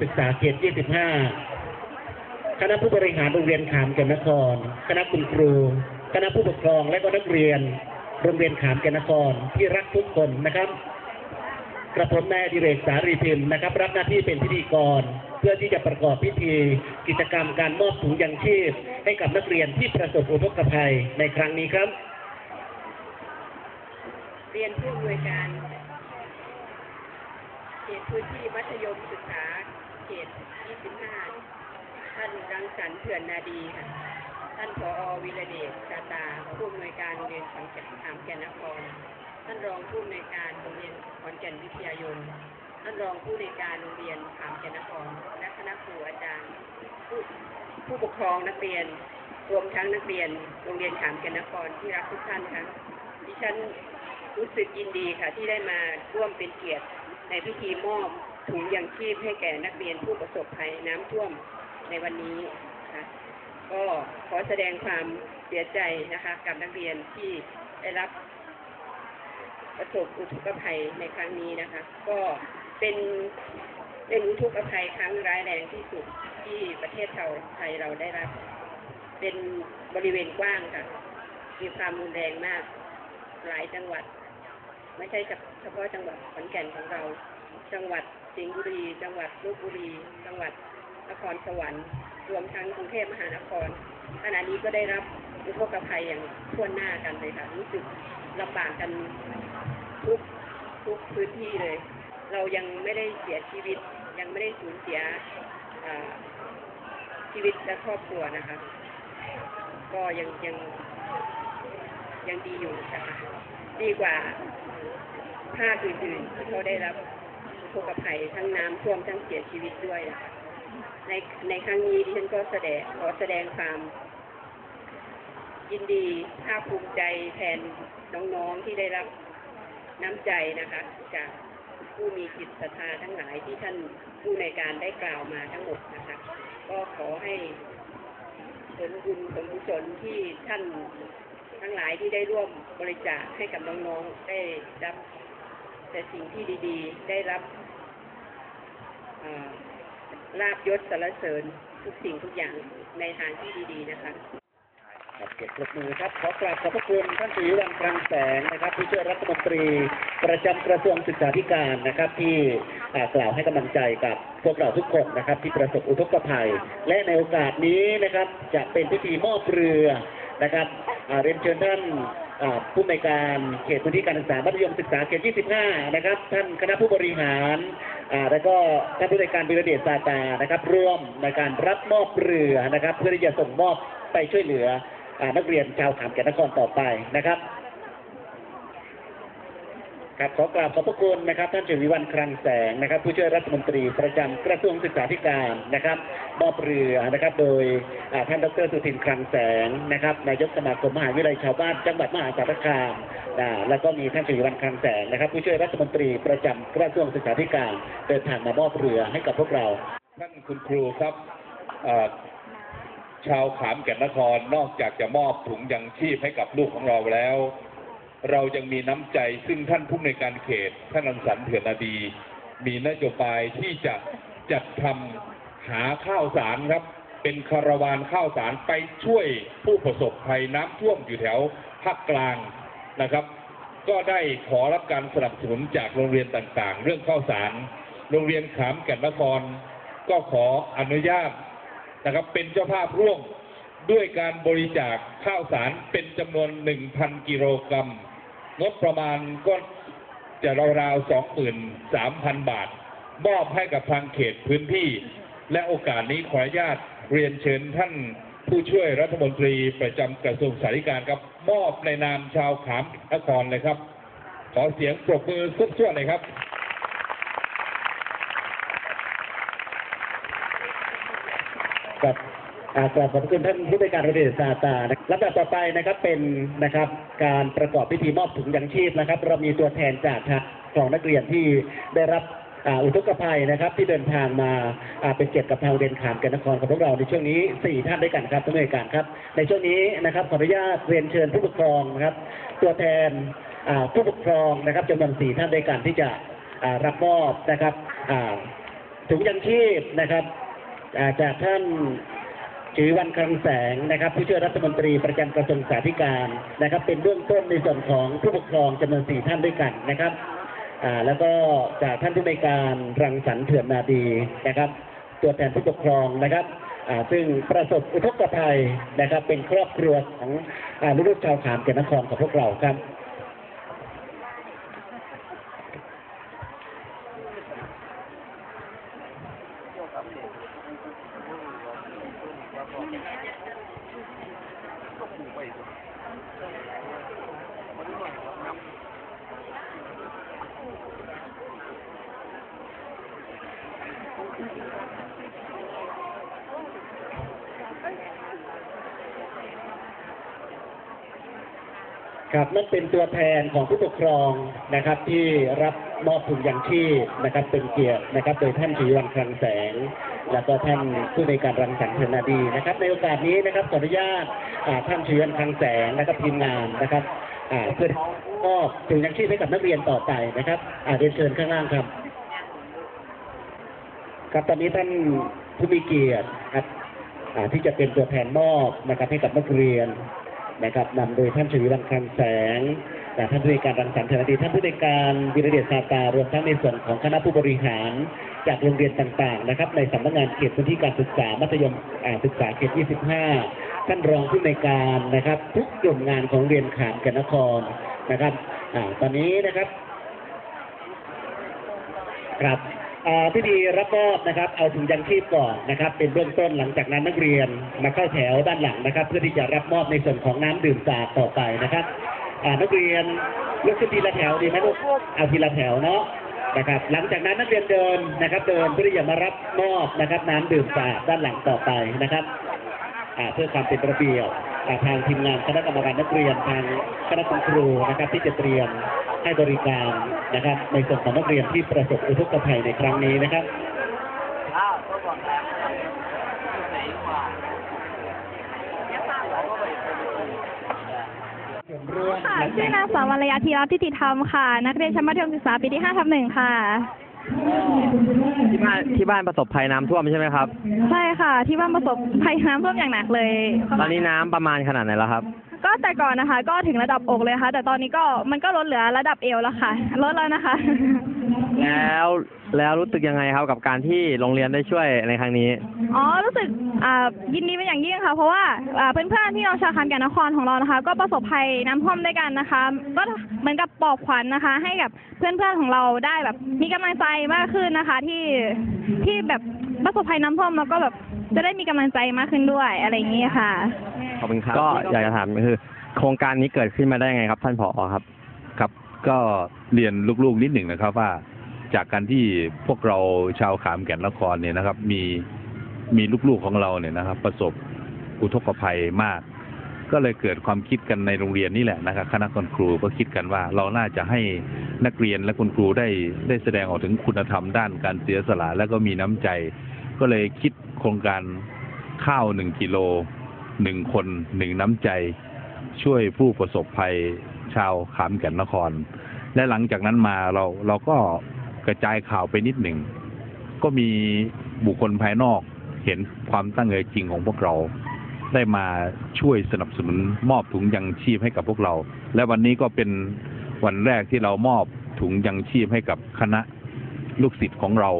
ศึกษาเขต25 คณะผู้บริหารโรงเรียนขามแก่นนคร คณะคุณครู คณะผู้ปกครองและก็นักเรียน โรงเรียนขามแก่นนครที่รักทุกคนนะครับ กระผมนายดิเรกสารีพิมพ์นะครับ รับหน้าที่เป็นพิธีกร เพื่อที่จะประกอบพิธี กิจกรรมการมอบถุงยังชีพ ให้กับนักเรียนที่ประสบอุทกภัยในครั้งนี้ครับ เรียนผู้อำนวยการเขตพื้นที่มัธยมศึกษา เขต 25 ท่านรังสรรค์เถื่อนนาดีค่ะ ท่านผอวิรเดชชาตาผู้อำนวยการโรงเรียนขอนแก่นขามแก่นนคร ท่านรองผู้อำนวยการโรงเรียนขอนแก่นวิทยายน ท่านรองผู้อำนวยการโรงเรียนขามแก่นนคร และคณะครูอาจารย์ ผู้ผู้ปกครองนักเรียน รวมทั้งนักเรียนโรงเรียนขามแก่นนครที่รักทุกท่านค่ะดิฉันรู้สึกยินดีค่ะที่ได้มาร่วมเป็นเกียรติในพิธีมอบ ถุงยังชีพให้แก่นักเรียนผู้ประสบภัยน้ำท่วมในวันนี้ค่ะก็ขอแสดงความเสียใจนะคะกับนักเรียนที่ได้รับประสบอุทกภัยในครั้งนี้นะคะ ก็เป็นเป็นอุทกภัยครั้งร้ายแรงที่สุดที่ประเทศเราไทยเราได้รับ เป็นบริเวณกว้างค่ะ มีความรุนแรงมากหลายจังหวัด ไม่ใช่เฉพาะจังหวัดขอนแก่นของเรา จังหวัด สิงห์บุรี จังหวัดลบบุรี จังหวัดนครสวรรค์รวมทั้งกรุงเทพมหานครขณะนี้ก็ได้รับอุทกภัยอย่างทั่วหน้ากันเลยค่ะรู้สึกลำบากกันทุกทุกพื้นที่เลย เรายังไม่ได้เสียชีวิต ยังไม่ได้สูญเสียชีวิตและครอบครัวนะคะ ก็ยังยังยังดีอยู่นะคะดีกว่าภาคอื่นๆที่เขาได้รับ ทุกข์ภัยทั้งน้ำท่วมทั้งเสียชีวิตด้วยนะคะในในครั้งนี้ดิฉันก็แสดงขอแสดงความยินดีภาคภูมิใจแทนน้องๆที่ได้รับน้ำใจนะคะ จากผู้มีจิตศรัทธาทั้งหลายที่ท่านผู้ในการได้กล่าวมาทั้งหมดนะคะ ก็ขอให้ผลบุญผลกุศลที่ท่านทั้งหลายที่ได้ร่วมบริจาคให้กับน้องๆได้รับแต่สิ่งที่ดีๆ ได้รับ ลาบยศสรรเสริญทุกสิ่งทุกอย่างในทางที่ดีๆนะคะครับเก็บปรบมือครับขอกราบขอบพระคุณท่านสุริวันคลังแสงนะครับผู้ช่วยรัฐมนตรีประจำกระทรวงศึกษาธิการนะครับ ที่กล่าวให้กำลังใจกับพวกเราทุกคนนะครับ ที่ประสบอุทกภัย และในโอกาสนี้นะครับจะเป็นพิธีมอบเรือนะครับเรียนเชิญท่าน ผู้ในการเขตพื้นที่การศึกษามัธยมศึกษาเขต 25 นะครับ ท่านคณะผู้บริหาร และก็ท่านผู้ในการบิรเดชซาตานะครับร่วมในการรับมอบเรือนะครับ เพื่อที่จะส่งมอบไปช่วยเหลืออนักเรียนชาวขามแก่นนครต่อไปนะครับ ครับขอกราบขอบพระคุณนะครับท่านจุวิวันคลังแสงนะครับ ผู้ช่วยรัฐมนตรีประจำกระทรวงศึกษาธิการนะครับมอบเรือนะครับ โดยอ่าท่านดรสุทินคลังแสงนะครับนายกสมาคมมหาวิทยาลัยชาวบ้านจังหวัดมหาสารคามอ่าแล้วก็มีท่านจุวิวันคลังแสงนะครับ ผู้ช่วยรัฐมนตรีประจำกระทรวงศึกษาธิการเดินทางมามอบเรือให้กับพวกเรา ท่านคุณครูครับเอ่อชาวขามแก่นนครนอกจากจะมอบถุงยังชีพให้กับลูกของเราแล้ว เรายังมีน้ำใจซึ่งท่านผู้ในการเขตท่านรังสรรค์เถื่อนนาดี มีนโยบายที่จะจัดทำหาข้าวสารครับ เป็นคาราวานข้าวสารไปช่วยผู้ประสบภัยน้ำท่วมอยู่แถวภาคกลางนะครับ ก็ได้ขอรับการสนับสนุนจากโรงเรียนต่างๆ เรื่องข้าวสาร โรงเรียนขามแก่นนคร ก็ขออนุญาตนะครับเป็นเจ้าภาพร่วมด้วยการบริจาคข้าวสารเป็นจำนวน 1,000 กิโลกรัม งบประมาณก็จะราวๆสองหมื่นสามพันบาท มอบให้กับทางเขตพื้นที่ และโอกาสนี้ขออนุญาตเรียนเชิญท่านผู้ช่วยรัฐมนตรีประจำกระทรวงสาธารณการครับมอบในนามชาวขามนครเลยครับ ขอเสียงปรบมือสุดๆเลยครับอ่า กราบขอบคุณท่านผู้บริการโรงเรียนซาตานะครับลำดับต่อไปนะครับเป็นนะครับการประกอบพิธีมอบถุงยังชีพนะครับ เรามีตัวแทนจากทางของนักเรียนที่ได้รับอุทกภัยนะครับที่เดินทางมาเป็นเกียรติกับทางเรียนขามก่นนครของพวกเราในช่วงนี้สี่ท่านด้วยกันครับท่านผู้บริการครับ ในช่วงนี้นะครับขออนุญาตเรียนเชิญผู้ปกครองนะครับ ตัวแทนผู้ปกครองนะครับจำนวนสี่ท่านด้วยกันที่จะรับมอบนะครับถุงยังชีพนะครับจากท่าน ชีวันคลังแสงนะครับผู้ช่วยรัฐมนตรีประจำกระทรวงสาธการนะครับ เป็นเบื้องต้นในส่วนของผู้ปกครองจำนวนสี่ท่านด้วยกันนะครับอ่าแล้วก็จากท่านผู้ในการรังสรรค์เถื่อนนาดีนะครับ ตัวแทนผู้ปกครองนะครับอ่าซึ่งประสบอุทกภัยนะครับ เป็นครอบครัวของอ่าลูกๆชาวขามเกนครของพวกเราครับ ครับนั่นเป็นตัวแทนของผู้ปกครองนะครับ ที่รับมอบถุงยังชีพนะครับ เป็นเกียรตินะครับ โดยท่านชีวันคลังแสง แล้วก็ท่านผู้ในการรังสรรค์เทนาดีนะครับ ในโอกาสนี้นะครับขออนุญาตอ่าท่านชีวันคลังแสงนะครับทีมงานนะครับอ่าเพื่อมอบถุงยังชีพให้กับนักเรียนต่อไปนะครับอ่าเรียนเชิญข้างล่างครับ ครับตอนนี้ท่านผู้มีเกียรติครับอ่าที่จะเป็นตัวแทนมอบนะครับให้กับนักเรียน นะครับนำโดยท่านชวีวันคังแสงแต่ท่านผู้ในการรังสรรค์เทวดีท่านผู้ในการวิรเดชซาตารวมทั้งในส่วนของคณะผู้บริหาร จากโรงเรียนต่างๆนะครับในสำนักงานเขตพื้นที่การศึกษามัธยมศึกษาเขต 25 ท่านรองผู้ในการนะครับทุกกลุ่มงานของเรียนขามกันนครนะครับอตอนนี้นะครับครับ พิธีรับมอบนะครับ เอาถุงยังชีพก่อนนะครับ เป็นเบื้องต้นหลังจากนั้นนักเรียนมาเข้าแถวด้านหลังนะครับ เพื่อที่จะรับมอบในส่วนของน้ำดื่มสาดต่อไปนะครับนักเรียนลุกขึ้นทีละแถวดีไหมลูกเอาทีละแถวเนาะนะครับ หลังจากนั้นนักเรียนเดินนะครับ เดินเพื่อที่จะมารับมอบนะครับ น้ำดื่มสาดด้านหลังต่อไปนะครับเพื่อความเป็นระเบียบทางทีมงานคณะกรรมการนักเรียนทางคณะครูนะครับ ที่จะเตรียม ให้บริการนะครับ ในส่วนของนักเรียนที่ประสบอุทกภัยในครั้งนี้นะครับค่ะชื่อนางสาววรรยาธีรทิติธรรมค่ะ นักเรียนชั้นมัธยมศึกษาปีที่5ทับหนึ่งค่ะ ที่บ้านที่บ้านประสบภัยน้ำท่วมใช่ไหมครับ ใช่ค่ะ ที่บ้านประสบภัยน้ำท่วมอย่างหนักเลย ตอนนี้น้ำประมาณขนาดไหนแล้วครับ ก็แต่ก่อนนะคะ ก็ถึงระดับอกเลยค่ะ แต่ตอนนี้ก็มันก็ลดเหลือระดับเอวแล้วค่ะ ลดแล้วนะคะ แล้วแล้วรู้สึกยังไงครับกับการที่โรงเรียนได้ช่วยในครั้งนี้ อ๋อ รู้สึกอ่ายินดีเป็นอย่างยิ่งค่ะ เพราะว่าอ่าเพื่อนๆพี่น้องชาวคำแก่นนครของเรานะคะ ก็ประสบภัยน้ำท่วมด้วยกันนะคะ ก็เหมือนกับปลอบขวัญนะคะ ให้กับเพื่อนๆของเราได้แบบ มีกำลังใจมากขึ้นนะคะ ที่ที่แบบ ประสบภัยน้ำท่วมแล้วก็แบบจะได้มีกำลังใจมากขึ้นด้วยอะไรอย่างนี้ค่ะ ขอบคุณครับ ก็อยากจะถามคือ โครงการนี้เกิดขึ้นมาได้ยังไงครับ ท่านผอครับ ครับก็เรียนลูกๆนิดหนึ่งนะครับว่า จากการที่พวกเราชาวขามแก่นนครเนี่ยนะครับ มีมีลูกๆของเราเนี่ยนะครับ ประสบอุทกภัยมาก ก็เลยเกิดความคิดกันในโรงเรียนนี่แหละนะครับคณะคุณครูก็คิดกันว่า เราน่าจะให้นักเรียนและคุณครูได้ได้แสดงออกถึงคุณธรรมด้านการเสียสละและก็มีน้ำใจ ก็เลยคิดโครงการข้าวหนึ่งกิโลหนึ่งคนหนึ่งน้ำใจ ช่วยผู้ประสบภัยชาวขามแก่นนคร และหลังจากนั้นมาเราเราก็กระจายข่าวไปนิดหนึ่ง ก็มีบุคคลภายนอกเห็นความตั้งใจจริงของพวกเรา ได้มาช่วยสนับสนุนมอบถุงยังชีพให้กับพวกเรา และวันนี้ก็เป็นวันแรกที่เรามอบถุงยังชีพให้กับคณะลูกศิษย์ของเรา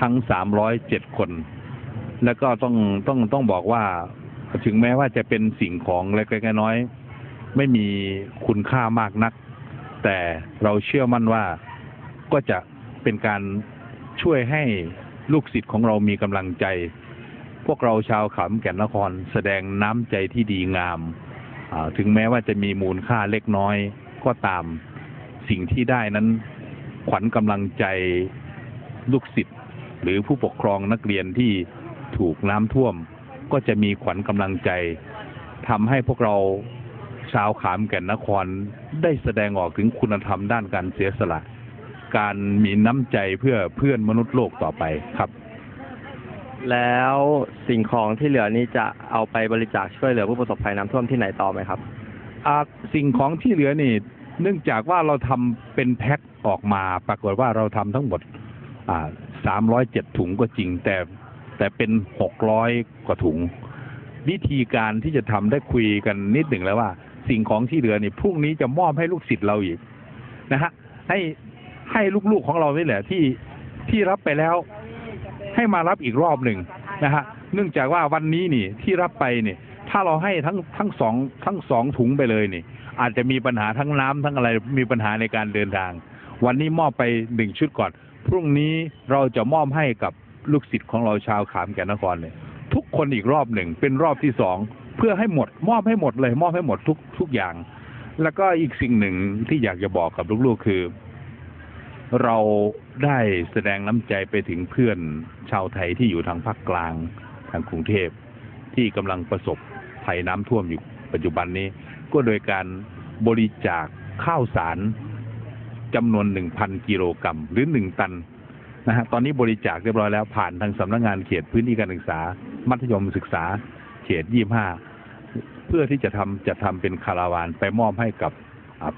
ทั้ง307คน แล้วก็ต้องต้องต้องบอกว่า ถึงแม้ว่าจะเป็นสิ่งของเล็กๆน้อยๆไม่มีคุณค่ามากนัก แต่เราเชื่อมั่นว่าก็จะเป็นการช่วยให้ลูกศิษย์ของเรามีกำลังใจ พวกเราชาวขามแก่นนครแสดงน้ำใจที่ดีงาม ถึงแม้ว่าจะมีมูลค่าเล็กน้อยก็ตามสิ่งที่ได้นั้นขวัญกำลังใจลูกศิษย์ หรือผู้ปกครองนักเรียนที่ถูกน้ำท่วม ก็จะมีขวัญกำลังใจทำให้พวกเราชาวขามแก่นนครได้แสดงออกถึงคุณธรรมด้านการเสียสละ การมีน้ำใจเพื่อเพื่อนมนุษย์โลกต่อไปครับ แล้วสิ่งของที่เหลือนี้จะเอาไปบริจาคช่วยเหลือผู้ประสบภัยน้ำท่วมที่ไหนต่อไหมครับอ่าสิ่งของที่เหลือนี่ เนื่องจากว่าเราทำเป็นแพ็คออกมา ปรากฏว่าเราทำทั้งหมดอ่า สามร้อยเจ็ดถุงก็จริง แต่แต่เป็นหกร้อยกว่าถุง วิธีการที่จะทำได้คุยกันนิดหนึ่งแล้วว่า สิ่งของที่เหลือนี่พรุ่งนี้จะมอบให้ลูกศิษย์เราอีกนะฮะให้ให้ลูกๆของเรานี่แหละที่ที่รับไปแล้ว ให้มารับอีกรอบหนึ่งนะฮะเนื่องจากว่าวันนี้นี่ที่รับไปนี่ถ้าเราให้ทั้งทั้งสองทั้งสองถุงไปเลยนี่ อาจจะมีปัญหาทั้งน้ำทั้งอะไรมีปัญหาในการเดินทาง วันนี้มอบไปหนึ่งชุดก่อน พรุ่งนี้เราจะมอบให้กับลูกศิษย์ของเราชาวขามแก่นนครเนี่ยทุกคนอีกรอบหนึ่งเป็นรอบที่สองเพื่อให้หมด มอบให้หมดเลย มอบให้หมดทุกทุกอย่าง แล้วก็อีกสิ่งหนึ่งที่อยากจะบอกกับลูกๆคือ เราได้แสดงน้ำใจไปถึงเพื่อนชาวไทยที่อยู่ทางภาคกลางทางกรุงเทพที่กำลังประสบภัยน้ำท่วมอยู่ปัจจุบันนี้ ก็โดยการบริจาคข้าวสาร จำนวนหนึ่งพันกิโลกรัมหรือหนึ่งตันนะฮะตอนนี้บริจาคเรียบร้อยแล้วผ่านทางสำนักงานเขตพื้นที่การศึกษา มัธยมศึกษา เขตยี่ห้าเพื่อที่จะทำจะทำเป็นคาราวานไปมอบให้กับ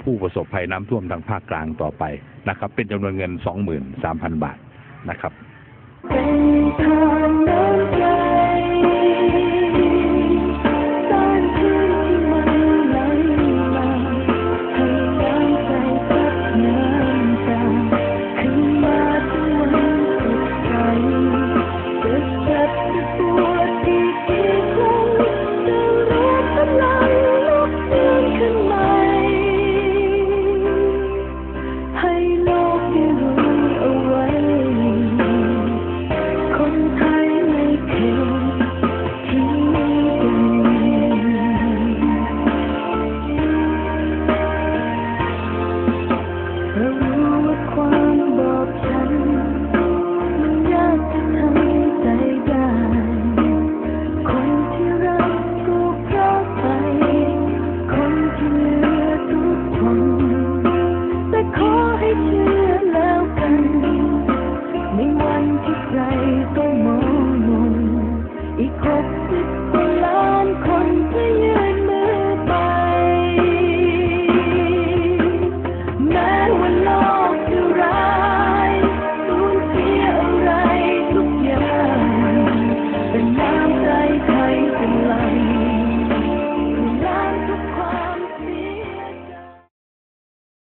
ผู้ประสบภัยน้ำท่วมทางภาคกลางต่อไปนะครับ เป็นจำนวนเงินสองหมื่นสามพันบาทนะครับ